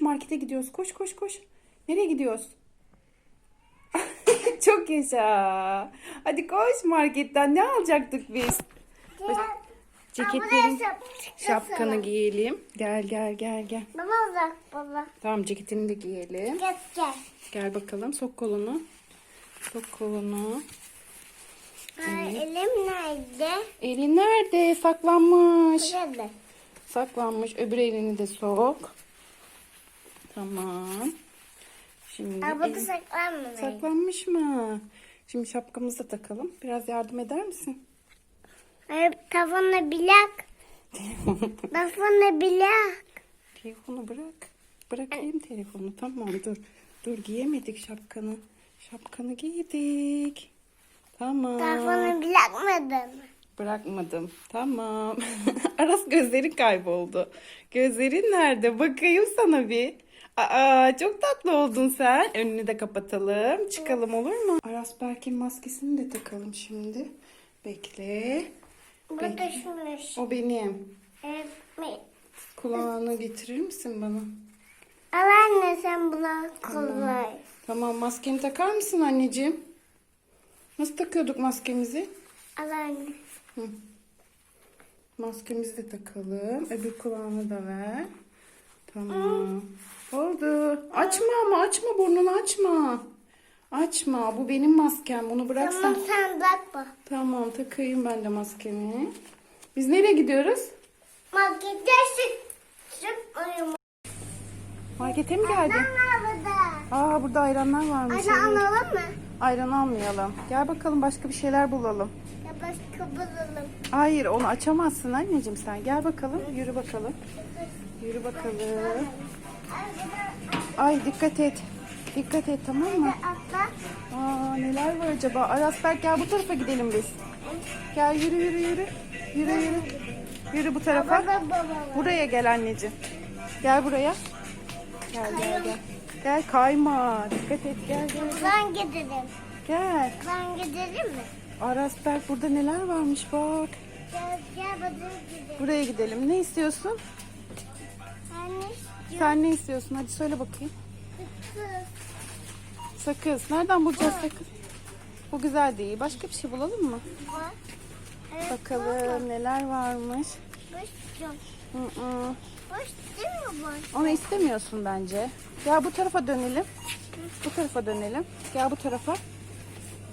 Markete gidiyoruz. Koş koş koş. Nereye gidiyoruz? Çok yaşa. Hadi koş marketten. Ne alacaktık biz? Ceketlerin şapkanı giyelim. Gel gel gel gel. Baba uzak baba. Tamam ceketini de giyelim. Gel gel. Gel bakalım sok kolunu. Sok kolunu. Ay, elim nerede? Elin nerede? Saklanmış. Burada. Saklanmış. Öbür elini de sok. Tamam. Şimdi Aa, burada saklanmıyor. saklanmış mı? Şimdi şapkamızı da takalım. Biraz yardım eder misin? Ay, Telefonu bilak. Telefonu bilak. Telefonu bırak. Bırakayım telefonu. Tamam dur. Dur giyemedik şapkanı. Şapkanı giydik. Tamam. Telefonu bilakmadın. Bırakmadım. Tamam. Aras gözlerin kayboldu. Gözlerin nerede? Bakayım sana bir. Aa çok tatlı oldun sen. Önünü de kapatalım. Çıkalım olur mu? Aras Berk'in maskesini de takalım şimdi. Bekle. Bu Bekle. düşmüş. O benim. Evet. Kulağını getirir misin bana? Al anne sen buna kolay. Tamam maskeni takar mısın anneciğim? Nasıl takıyorduk maskemizi? Al anne. Maskemizi de takalım. Öbür kulağını da ver. Tamam. Oldu. Açma ama açma burnunu açma. Açma. Bu benim maskem. Bunu bıraksan. Tamam sen bakma. Tamam takayım ben de maskemi. Biz nereye gidiyoruz? Uyumu. Markete mi geldin? Anne burada. Aa burada ayranlar varmış. Evet. alalım mı? Ayran almayalım. Gel bakalım başka bir şeyler bulalım. Ya başka bulalım. Hayır onu açamazsın anneciğim sen. Gel bakalım. Yürü bakalım. Yürü bakalım. Ay dikkat et. Dikkat et tamam mı? Aa neler var acaba? Arasberk gel bu tarafa gidelim biz. Gel yürü yürü yürü. Yürü yürü. Yürü bu tarafa. Buraya gel anneciğim. Gel buraya. Gel gel gel. Gel kayma. Dikkat et gel gel. Ben gidelim. Gel. Ben gidelim mi? Arasberk burada neler varmış bak. Gel gel hadi gidelim. Buraya gidelim. Ne istiyorsun? Anne Sen ne istiyorsun? Hadi söyle bakayım. kız Sakız. Nereden bulacağız sakız? Bu güzel değil. Başka bir şey bulalım mı? var. Evet, Bakalım neler varmış. Boş yok. Hı hı. Boş değil mi boş? Onu istemiyorsun bence. Gel bu tarafa dönelim. Bu tarafa dönelim. Gel bu tarafa.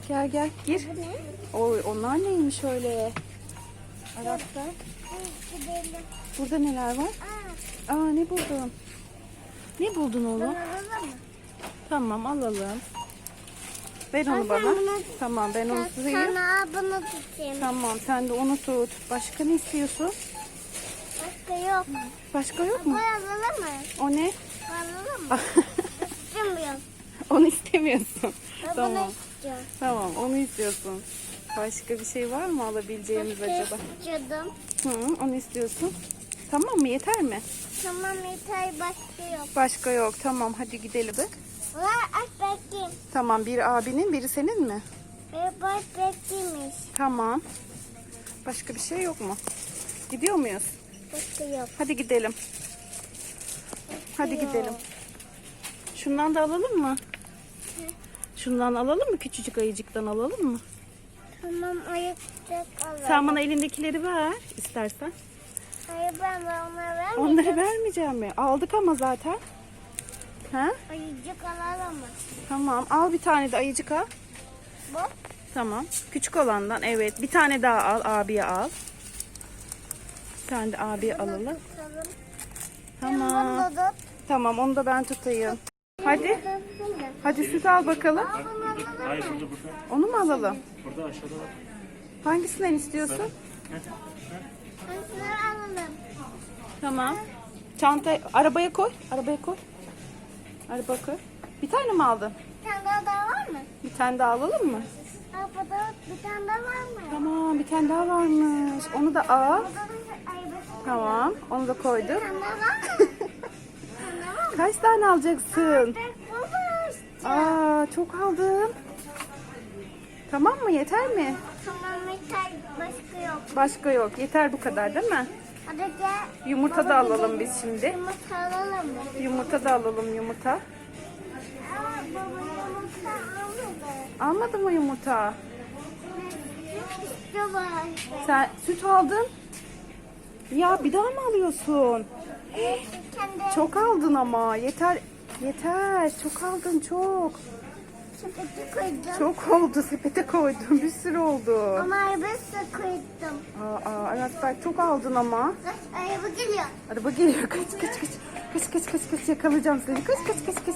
Gel gel gir. Ne? Oy onlar neymiş öyle? Araplar. Burada neler var? Aa, ne buldun? Ne buldun oğlum? Tamam alalım. Ver onu bana. Tamam ben onu tutayım. sana bunu tutayım. Tamam sen de onu tut. Başka ne istiyorsun? Başka yok. Başka yok Bu mu? alalım mı? O ne? Bu alalım mı? İstemiyorum. onu istemiyorsun. Ben tamam. bunu istiyorum. Tamam onu istiyorsun. Başka bir şey var mı alabileceğimiz Başka acaba? istiyordum. Hı, onu istiyorsun. Tamam mı? Yeter mi? Tamam yeter başka yok. Başka yok. Tamam hadi gidelim. Var aç bekleyin. Tamam biri abinin biri senin mi? Ve baş bekliymiş. Tamam. Başka bir şey yok mu? Gidiyor muyuz? Başka yok. Hadi gidelim. Hadi yok. gidelim. Şundan da alalım mı? Şundan alalım mı? Küçücük ayıcıktan alalım mı? Tamam ayıkacak alalım. Sen bana elindekileri ver istersen. Hayır ben onları vermeyeceğim. Onları vermeyeceğim mi? Aldık ama zaten. Ha? Ayıcık alalım mı? Tamam. Al bir tane de ayıcık al. Bu? Tamam. Küçük olandan evet. Bir tane daha al. Abiye al. Bir tane de abiye alalım. Tutalım. Tamam. Bunu Tamam onu da ben tutayım. Hadi. Hadi süt al bakalım. Bunu Hayır burada burada. Onu mu alalım? Burada aşağıda var. Hangisinden istiyorsun? Hangisini alalım? Tamam. Çanta arabaya koy. Arabaya koy. Araba koy. Bir tane mi aldın? Bir tane daha, daha var mı? Bir tane daha alalım mı? Aa, burada bir tane daha var mı? Tamam bir tane daha varmış. Onu da al. Tamam. Onu da koyduk. Kaç tane alacaksın? Aa çok aldın. Tamam mı? Yeter mi? Tamam yeter başka yok. Başka yok. Yeter bu kadar değil mi? Hadi gel. Yumurta da alalım biz şimdi. Yumurta alalım mı? Yumurta da alalım yumurta. Aa, baba yumurta almadı. Almadı mı yumurta? Var. Sen süt aldın. Ya bir daha mı alıyorsun? Kendi Çok aldın ama. Yeter. Yeter. Çok aldın çok. Sepeti koydum. Çok oldu. Sepete koydum. Bir sürü oldu. Ama arabası koydum. Aa, aa Aras Berk çok aldın ama. Kaç araba geliyor. Araba geliyor. Kaç kaç kaç. Kaç kaç kaç kaç yakalayacağım seni. Kaç kaç kaç kaç.